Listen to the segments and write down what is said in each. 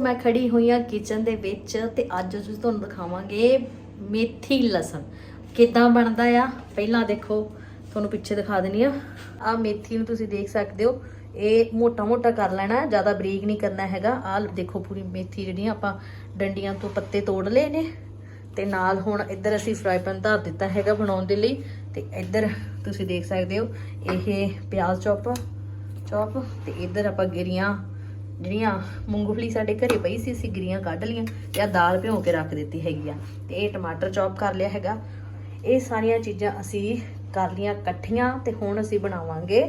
ਮੈਂ ਖੜੀ ਹੋਈ ਆ ਕਿਚਨ ਦੇ ਵਿੱਚ ਤੇ ਅੱਜ ਅਸੀਂ ਤੁਹਾਨੂੰ ਦਿਖਾਵਾਂਗੇ ਮੇਥੀ ਲਸਣ। ਕਿਦਾਂ ਬਣਦਾ ਆ? ਪਹਿਲਾਂ ਦੇਖੋ, ਤੁਹਾਨੂੰ ਪਿੱਛੇ ਦਿਖਾ ਦਿੰਨੀ ਆ ਆ ਮੇਥੀ ਨੂੰ ਤੁਸੀਂ ਦੇਖ ਸਕਦੇ ਹੋ। ਇਹ ਮੋਟਾ ਮੋਟਾ ਕਰ ਲੈਣਾ, ਜ਼ਿਆਦਾ ਬਰੀਕ ਨਹੀਂ ਕਰਨਾ ਹੈਗਾ। ਆ ਦੇਖੋ ਪੂਰੀ ਮੇਥੀ ਜਿਹੜੀਆਂ ਆਪਾਂ ਡੰਡੀਆਂ ਤੋਂ ਪੱਤੇ ਤੋੜ ਲਏ ਨੇ। ਤੇ ਨਾਲ ਹੁਣ ਇੱਧਰ ਅਸੀਂ ਫਰਾਈ ਪੈਨ ਧਰ ਦਿੱਤਾ ਹੈਗਾ ਬਣਾਉਣ ਦੇ ਲਈ। ਤੇ ਇੱਧਰ ਤੁਸੀਂ ਦੇਖ ਸਕਦੇ ਹੋ, ਇਹ ਪਿਆਜ਼ ਚੌਪ ਚੌਪ। ਤੇ ਇੱਧਰ ਆਪਾਂ ਗਿਰੀਆਂ ਜਿਹੜੀਆਂ ਮੂੰਗਫਲੀ ਸਾਡੇ ਘਰੇ ਪਈ ਸੀ ਅਸੀਂ ਗਿਰੀਆਂ ਕੱਢ ਲੀਆਂ ਤੇ ਆ ਦਾਲ ਭਿਓ ਕੇ ਰੱਖ ਦਿੱਤੀ ਹੈਗੀ ਆ। ਤੇ ਇਹ ਟਮਾਟਰ ਚੌਪ ਕਰ ਲਿਆ ਹੈਗਾ। ਇਹ ਸਾਰੀਆਂ ਚੀਜ਼ਾਂ ਅਸੀਂ ਕਰ ਲੀਆਂ ਇਕੱਠੀਆਂ ਤੇ ਹੁਣ ਅਸੀਂ ਬਣਾਵਾਂਗੇ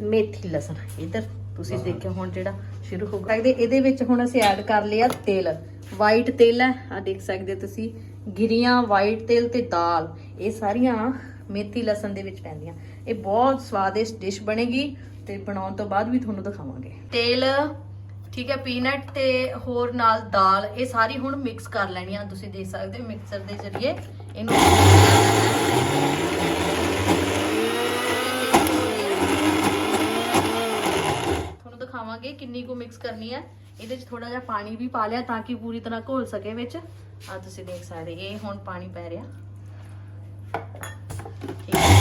ਮੇਥੀ ਲਸਣ। ਇੱਧਰ ਤੁਸੀਂ ਦੇਖਿਓ ਹੁਣ ਜਿਹੜਾ ਸ਼ੁਰੂ ਹੋ ਗਿਆ ਇਹਦੇ ਵਿੱਚ ਹੁਣ ਅਸੀਂ ਐਡ ਕਰ ਲਿਆ ਤੇਲ। ਵਾਈਟ ਤੇਲ ਹੈ ਆ ਦੇਖ ਸਕਦੇ ਤੁਸੀਂ ਗਿਰੀਆਂ ਵਾਈਟ ਤੇਲ ਤੇ ਦਾਲ। ਇਹ ਸਾਰੀਆਂ ਮੇਥੀ ਲਸਣ ਦੇ ਵਿੱਚ ਪੈਂਦੀਆਂ। ਇਹ ਬਹੁਤ ਸਵਾਦਿਸ਼ਟ ਡਿਸ਼ ਬਣੇਗੀ ਤੇ ਬਣਾਉਣ ਤੋਂ ਬਾਅਦ ਵੀ ਤੁਹਾਨੂੰ ਦਿਖਾਵਾਂਗੇ। ਤੇਲ ਠੀਕ ਹੈ ਪੀਨਟ ਤੇ ਹੋਰ ਨਾਲ ਦਾਲ, ਇਹ ਸਾਰੀ ਹੁਣ ਮਿਕਸ ਕਰ ਲੈਣੀ ਆ। ਤੁਸੀਂ ਦੇਖ ਸਕਦੇ ਹੋ ਮਿਕਸਰ ਦੇ ਜ਼ਰੀਏ ਇਹਨੂੰ ਤੁਹਾਨੂੰ ਦਿਖਾਵਾਂਗੇ ਕਿੰਨੀ ਕੁ ਮਿਕਸ ਕਰਨੀ ਹੈ ਇਹਦੇ 'ਚ ਥੋੜਾ ਜਿਹਾ ਪਾਣੀ ਵੀ ਪਾ ਲਿਆ ਤਾਂ ਕਿ ਪੂਰੀ ਤਰ੍ਹਾਂ ਘੋਲ ਸਕੇ ਵਿੱਚ। ਆ ਤੁਸੀਂ ਦੇਖ ਸਕਦੇ, ਇਹ ਹੁਣ ਪਾਣੀ ਪੈ ਰਿਹਾ। ਠੀਕ ਹੈ।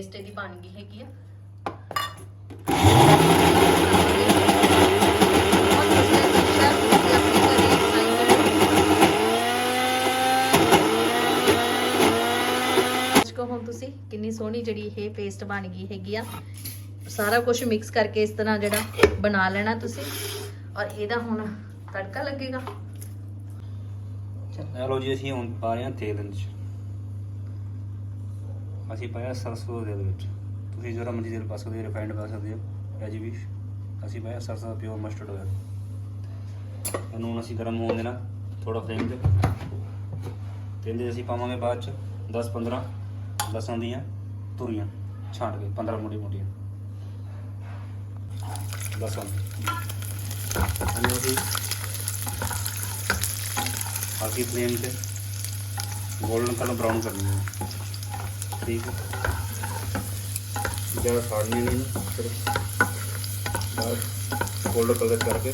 ਪੇਸਟ ਇਹਦੀ ਬਣ ਗਈ ਹੈਗੀ ਆ। ਤੁਸੀਂ ਹੁਣ ਕਿੰਨੀ ਸੋਹਣੀ ਜਿਹੜੀ ਇਹ ਪੇਸਟ ਬਣ ਗਈ ਹੈਗੀ ਆ। ਸਾਰਾ ਕੁਝ ਮਿਕਸ ਕਰਕੇ ਇਸ ਤਰ੍ਹਾਂ ਜਿਹੜਾ ਬਣਾ ਲੈਣਾ ਤੁਸੀਂ। ਔਰ ਇਹਦਾ ਹੁਣ ਤੜਕਾ ਲੱਗੇਗਾ। ਇਹ ਲੋ ਜੀ ਅਸੀਂ ਹੁਣ ਪਾ ਰਹੇ ਹਾਂ ਤੇਲ ਇਹਦੇ 'ਚ ਅਸੀਂ ਪਾਇਆ ਸਰਸੋਂ ਦੇ ਵਿੱਚ। ਤੁਸੀਂ ਜਿਹੜਾ ਮਰਜ਼ੀ ਤੇਲ ਪਾ ਸਕਦੇ ਹੋ, ਰਿਫਾਈਨਡ ਪਾ ਸਕਦੇ ਹੋ, ਐਜ ਵੀ ਅਸੀਂ ਪਾਇਆ ਸਰਸੋਂ ਦਾ ਪਿਓਰ ਮਸਟਰਡ ਆਇਲ ਇਹਨੂੰ ਹੁਣ ਅਸੀਂ ਗਰਮ ਹੋਣ ਦੇਣਾ ਥੋੜਾ ਫਲੇਮ ਤੇ ਤੇ ਅਸੀਂ ਪਾਵਾਂਗੇ ਬਾਅਦ ਚ 10 15 ਲਸਣ ਦੀਆਂ ਤੁਰੀਆਂ ਛਾਂਟ ਕੇ 15 ਮੋਟੀ ਮੋਟੀਆਂ। ਲਸਾਂ ਇਹਨੂੰ ਅਸੀਂ ਹਲਕੀ ਫਲੇਮ ਤੇ ਗੋਲਡਨ ਕਲਰ ਬਰਾਊਨ ਕਰਨੀ ਹੈ। ਠੀਕ ਹੈ। ਜ਼ਿਆਦਾ ਸਾੜਨੀ ਨਹੀਂ ਫਿਰ ਬਾਅਦ ਗੋਲਡਨ ਕਲਰ ਕਰਕੇ।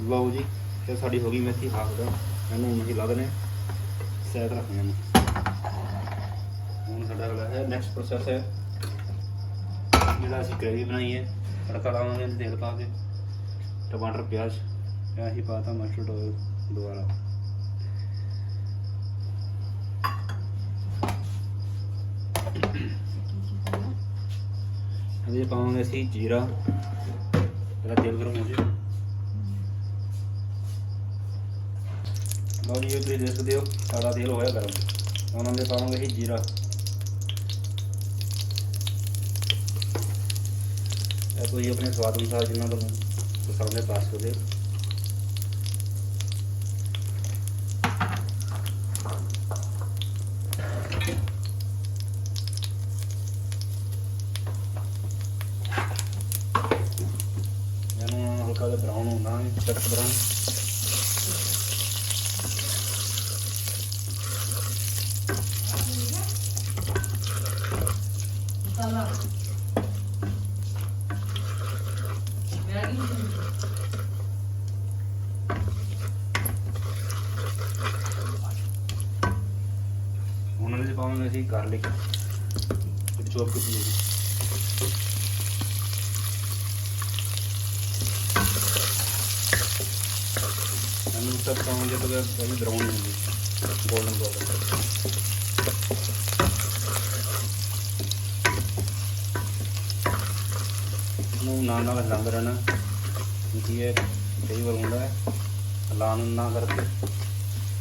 ਲਓ ਜੀ, ਇਹ ਸਾਡੀ ਹੋ ਗਈ ਮੇਥੀ ਹਾਫ ਦਾ। ਇਹਨੂੰ ਹੁਣ ਅਸੀਂ ਲਾ ਦਨੇ ਸਾਈਡ ਰੱਖਦੇ ਹਾਂ ਹੁਣ ਸਾਡਾ ਅਗਲਾ ਹੈ ਨੈਕਸਟ ਪ੍ਰੋਸੈਸ ਹੈ। ਜਿਹੜਾ ਅਸੀਂ ਗ੍ਰੇਵੀ ਬਣਾਈ ਹੈ, ਤੜਕਾ ਲਾਵਾਂਗੇ ਇਹਦੇ ਤੇਲ ਪਾ ਕੇ। ਟਮਾਟਰ ਪਿਆਜ਼ ਇਹ ਅਸੀਂ ਪਾਤਾ ਮਸਟਰਡ ਆਇਲ ਦੁਬਾਰਾ। ਇਹਦੇ 'ਚ ਪਾਵਾਂਗੇ ਅਸੀਂ ਜੀਰਾ ਜਿਹੜਾ ਤੇਲ ਗਰਮ ਹੋ ਜੇ। ਲਓ ਜੀ ਤੁਸੀਂ ਦੇਖ ਸਕਦੇ ਹੋ ਸਾਡਾ ਤੇਲ ਹੋਇਆ ਗਰਮ। ਉਹਨਾਂ ਦੇ ਪਾਵਾਂਗੇ ਅਸੀਂ ਜੀਰਾ। ਇਹ ਤੁਸੀਂ ਆਪਣੇ ਸਵਾਦ ਅਨੁਸਾਰ ਜਿੰਨਾ ਤੁਹਾਨੂੰ ਪਸੰਦ ਹੈ ਪਾ ਸਕਦੇ ਹੋ ਇਹਨੂੰ ਹਲਕਾ ਜਿਹਾ ਬਰਾਊਨ ਹੋਣਾ ਹੈ ਚਟਕ ਬਰਾਊਨ ਹੁਣ 'ਚ ਪਾਵਾਂਗੇ ਅਸੀਂ ਗਾਰਲਿਕ ਤੇ ਚੌਪ ਕੀਤੀ ਹੋਈ ਇਹਨੂੰ ਤੱਕ ਪਾਵਾਂਗੇ ਤਾਂ ਇਹ ਬਰਾਊਨ ਹੁੰਦੀ। ਗੋਲਡਨ ਗੋਲਡਨ ਨੂੰ ਨਾਲ ਨਾਲ ਹਿਲਾਉਂਦੇ ਰਹਿਣਾ। ਕਿਉਂਕਿ ਇਹ ਕਈ ਵਾਰ ਹੁੰਦਾ ਹੈ। ਹਲਾਉਣ ਨਾ ਕਰਕੇ।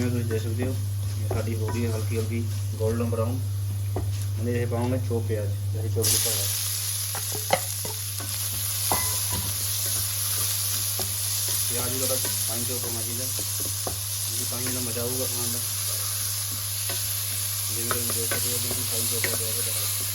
ਲੋ ਜੀ ਜਿਵੇਂ ਤੁਸੀਂ ਦੇਖ ਸਕਦੇ ਹੋ ਇਹ ਸਾਡੀ ਹੋ ਗਈ ਹੈ ਹਲਕੀ ਹਲਕੀ 골ਡਨ ਬਰਾਊਨ ਇਹਦੇ ਇਹ ਪਾਉਂਗੇ ਚੋ ਪਿਆਜ਼ ਜਿਹੜੀ ਚੋਪ ਕੀਤਾ ਹੋਇਆ ਪਿਆਜ਼ ਦਾ ਪਾਣੀ ਤੋਂ ਪਾਉਣਾ ਚਾਹੀਦਾ ਇਹ ਪਾਣੀ ਦਾ ਮਜ਼ਾ ਆਊਗਾ ਖਾਣ ਦਾ ਜਿਵੇਂ ਤੁਸੀਂ ਦੇਖ ਸਕਦੇ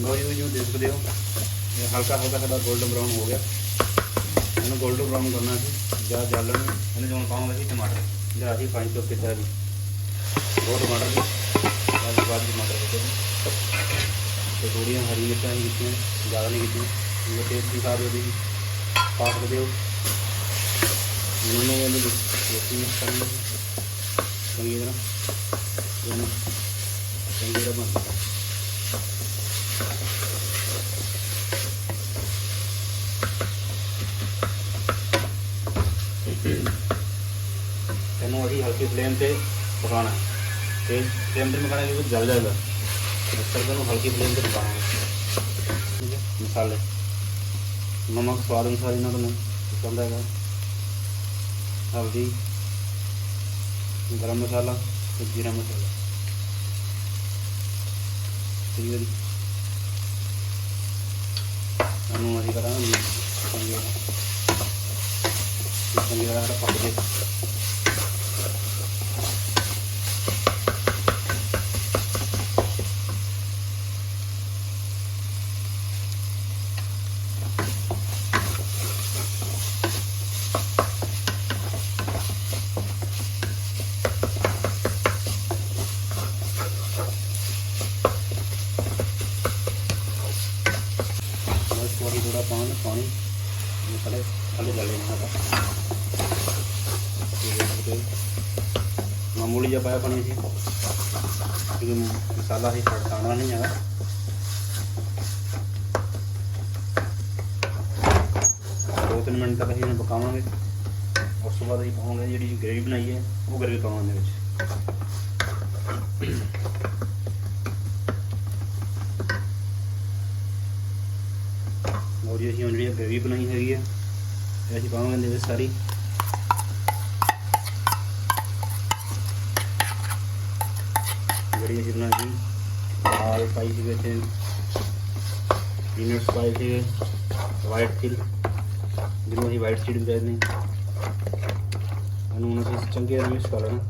ਲੋ ਜੀ ਜੋ ਦੇਖ ਸਕਦੇ ਹੋ ਇਹ ਹਲਕਾ ਹਲਕਾ ਸਾਡਾ 골ਡਨ ਬਰਾਊਨ ਹੋ ਗਿਆ। ਇਹਨੂੰ 골ਡਨ ਬਰਾਊਨ ਕਰਨਾ ਸੀ, ਜਾਂ ਜਲ ਨੂੰ ਇਹਨੂੰ ਹੁਣ ਪਾਵਾਂਗੇ ਅਸੀਂ ਟਮਾਟਰ। ਜਾਂ ਅਸੀਂ ਪਾਣੀ ਤੋਂ ਕਿੱਦਾਂ ਜੀ ਦੋ ਟਮਾਟਰ ਜੀ ਬਾਅਦ ਬਾਅਦ ਟਮਾਟਰ ਦਿੱਤੇ ਤੇ ਥੋੜੀਆਂ ਹਰੀ ਮਿਰਚਾਂ ਹੀ ਕੀਤੀਆਂ ਜ਼ਿਆਦਾ ਨਹੀਂ ਕੀਤੀਆਂ। ਇਹ ਟੇਸਟ ਦੀ ਸਾਰ ਉਹਦੀ ਪਾ ਸਕਦੇ ਹੋ ਇਹਨਾਂ ਇਹਨੂੰ ਰੋਟੀ ਮਿਕਸ ਚੰਗੀ ਤਰ੍ਹਾਂ। ਚੰਗੀ ਤਰ੍ਹਾਂ ਬਣ ਇਹਨੂੰ ਅਸੀਂ ਹਲਕੀ ਫਲੇਮ ਤੇ ਪਕਾਉਣਾ ਹੈ। ਤੇ ਫਲੇਮ ਤੇ ਪਕਾਉਣਾ ਕਿਉਂਕਿ ਜਲ ਜਾਏਗਾ ਇਸ ਕਰਕੇ ਇਹਨੂੰ ਹਲਕੀ ਫਲੇਮ ਤੇ ਪਕਾਉਣਾ ਠੀਕ ਹੈ? ਮਸਾਲੇ। ਨਮਕ ਸਵਾਦ ਅਨੁਸਾਰ ਇਹਨਾਂ ਤੋਂ ਪਸੰਦ ਹੈਗਾ। ਹਲਦੀ, ਗਰਮ ਮਸਾਲਾ ਤੇ ਜੀਰਾ ਮਸਾਲਾ। ਠੀਕ ਹੈ ਜੀ ਇਹਨੂੰ ਅਸੀਂ ਕਰਾਂਗੇ ਪਾਣੀ। ਇਹ ਸਾਡੇ ਸਾਡੇ ਜਲੇ ਦਾ ਮਾਮੂਲੀ ਜਿਹਾ ਪਾਇਆ ਪਾਣੀ ਸੀ। ਕਿਉਂਕਿ ਮਸਾਲਾ ਹੀ ਛੜਕਾਣਾ ਨਹੀਂ ਹੈਗਾ। ਦੋ ਤਿੰਨ ਮਿੰਟ ਤੱਕ ਇਹਨੂੰ ਪਕਾਵਾਂਗੇ। ਉਸ ਤੋਂ ਬਾਅਦ ਇਹ ਪਾਵਾਂਗੇ ਜਿਹੜੀ ਗ੍ਰੇਵੀ ਬਣਾਈ ਹੈ, ਉਹ ਗ੍ਰੇਵੀ ਪਾਵਾਂਗੇ ਵਿੱਚ। ਲਓ ਅਸੀਂ ਜਿਹੜੀ ਗ੍ਰੇਵੀ ਬਣਾਈ ਹੈਗੀ ਹੈ ਇਹ ਅਸੀਂ ਪਾਵਾਂਗੇ ਇਹਦੇ ਵਿੱਚ ਸਾਰੀ। ਜਿਹੜੀ ਅਸੀਂ ਬਣਾਈ ਦਾਲ ਪਾਈ ਸੀ ਵਿੱਚ, ਪੀਨਟਸ ਪਾਏ ਸੀ, ਵਾਈਟ ਤਿਲ ਜਿਹਨੂੰ ਅਸੀਂ ਵਾਈਟ ਸੀਡ ਵੀ ਕਹਿੰਦੇ ਹਾਂ। ਇਹਨੂੰ ਹੁਣ ਅਸੀਂ ਚੰਗੇ ਨਾਲ ਮਿਕਸ ਕਰ ਲੈਣਾ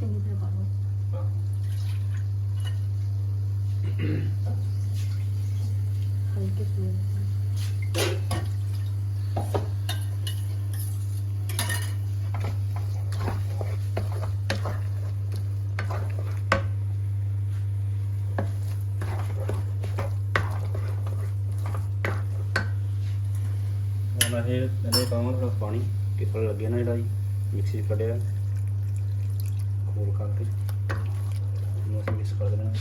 ਚੰਗੀ ਤਰ੍ਹਾਂ ਪਾ ਲਓ ਹਲਕੇ ਇਹ ਇਹਦੇ ਪਾਵਾਂਗੇ ਥੋੜਾ ਪਾਣੀ ਕਿਫਲ ਲੱਗਿਆ ਨਾ ਜਿਹੜਾ ਜੀ, ਮਿਕਸੀ 'ਚ ਕੱਢਿਆ। ਖੋਲ ਕਰਕੇ ਇਹਨੂੰ ਅਸੀਂ ਮਿਕਸ ਕਰ ਦੇਣਾ।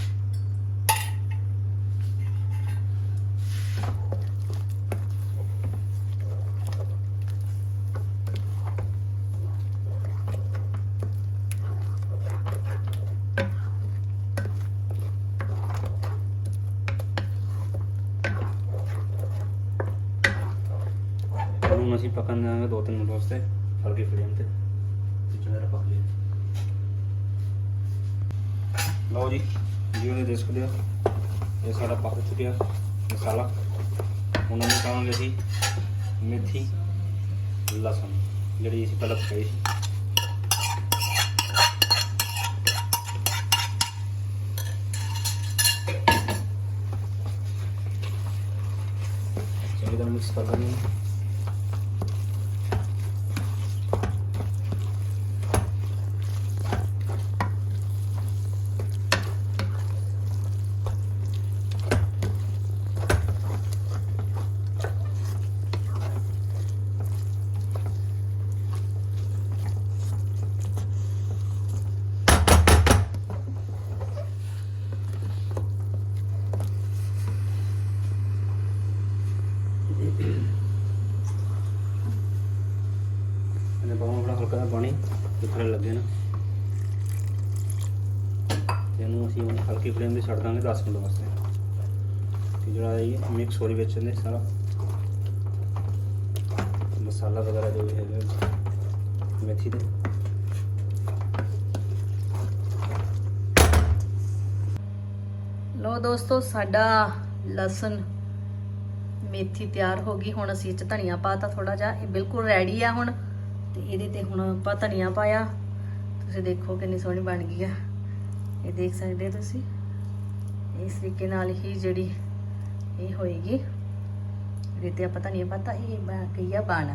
ਇਹਨੂੰ ਅਸੀਂ ਪਕਾਉਣ ਦੇਵਾਂਗੇ ਦੋ ਤਿੰਨ ਮਿੰਟ ਵਾਸਤੇ ਹਲਕੀ ਫਲੇਮ ਤੇ ਤੇ ਲਓ ਜੀ ਜਿਵੇਂ ਦੇਖ ਸਕਦੇ ਹੋ ਇਹ ਸਾਡਾ ਪੱਕ ਚੁੱਕਿਆ ਮਸਾਲਾ ਹੁਣ ਇਹਨੂੰ ਪਾਵਾਂਗੇ ਅਸੀਂ ਮੇਥੀ ਲਸਣ, ਜਿਹੜੀ ਅਸੀਂ ਪਹਿਲਾਂ ਪਕਾਈ ਸੀ। ਮਿਕਸ ਕਰ ਲੈਣੀ ਇਹਨੇ ਪਾਉਣਾ ਬੜਾ ਹਲਕਾ ਜਿਹਾ ਪਾਣੀ ਜਿੱਥੇ ਲੱਗੇ ਨਾ ਤੇ ਇਹਨੂੰ ਅਸੀਂ ਹੁਣ ਹਲਕੀ ਫਲੇਮ ਤੇ ਛੱਡ ਦਾਂਗੇ 10 ਮਿੰਟ ਵਾਸਤੇ। ਤੇ ਜਿਹੜਾ ਇਹ ਮਿਕਸ ਹੋ ਰਹੀ ਵਿੱਚ ਇਹਦੇ ਸਾਰਾ ਮਸਾਲਾ ਵਗੈਰਾ ਜੋ ਵੀ ਹੈਗਾ, ਮੇਥੀ ਦੇ। ਲੋ ਦੋਸਤੋ, ਸਾਡਾ ਲਸਣ ਮੇਥੀ ਤਿਆਰ ਹੋ ਗਈ। ਹੁਣ ਅਸੀਂ ਇਹ ਚ ਧਨੀਆ ਪਾਤਾ ਥੋੜਾ ਜਿਹਾ। ਇਹ ਬਿਲਕੁਲ ਰੈਡੀ ਆ ਹੁਣ। ਤੇ ਇਹਦੇ ਤੇ ਹੁਣ ਆਪਾਂ ਧਨੀਆ ਪਾਇਆ। ਤੁਸੀਂ ਦੇਖੋ ਕਿੰਨੀ ਸੋਹਣੀ ਬਣ ਗਈ ਆ। ਇਹ ਦੇਖ ਸਕਦੇ ਹੋ ਤੁਸੀਂ? ਇਸ ਤਰੀਕੇ ਨਾਲ ਹੀ ਜਿਹੜੀ ਇਹ ਹੋਏਗੀ। ਇਹਦੇ ਤੇ ਆਪਾਂ ਧਨੀਆ ਪਤਾ ਇਹ ਬਣ ਗਈ ਆ ਬਣ।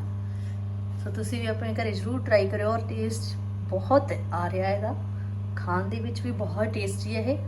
ਸੋ ਤੁਸੀਂ ਵੀ ਆਪਣੇ ਘਰੇ ਜ਼ਰੂਰ ਟਰਾਈ ਕਰਿਓ ਔਰ ਟੇਸਟ ਬਹੁਤ ਆ ਰਿਹਾ ਇਹਦਾ ਖਾਣ ਦੇ ਵਿੱਚ ਵੀ ਬਹੁਤ ਟੇਸਟੀ ਹੈ ਇਹ।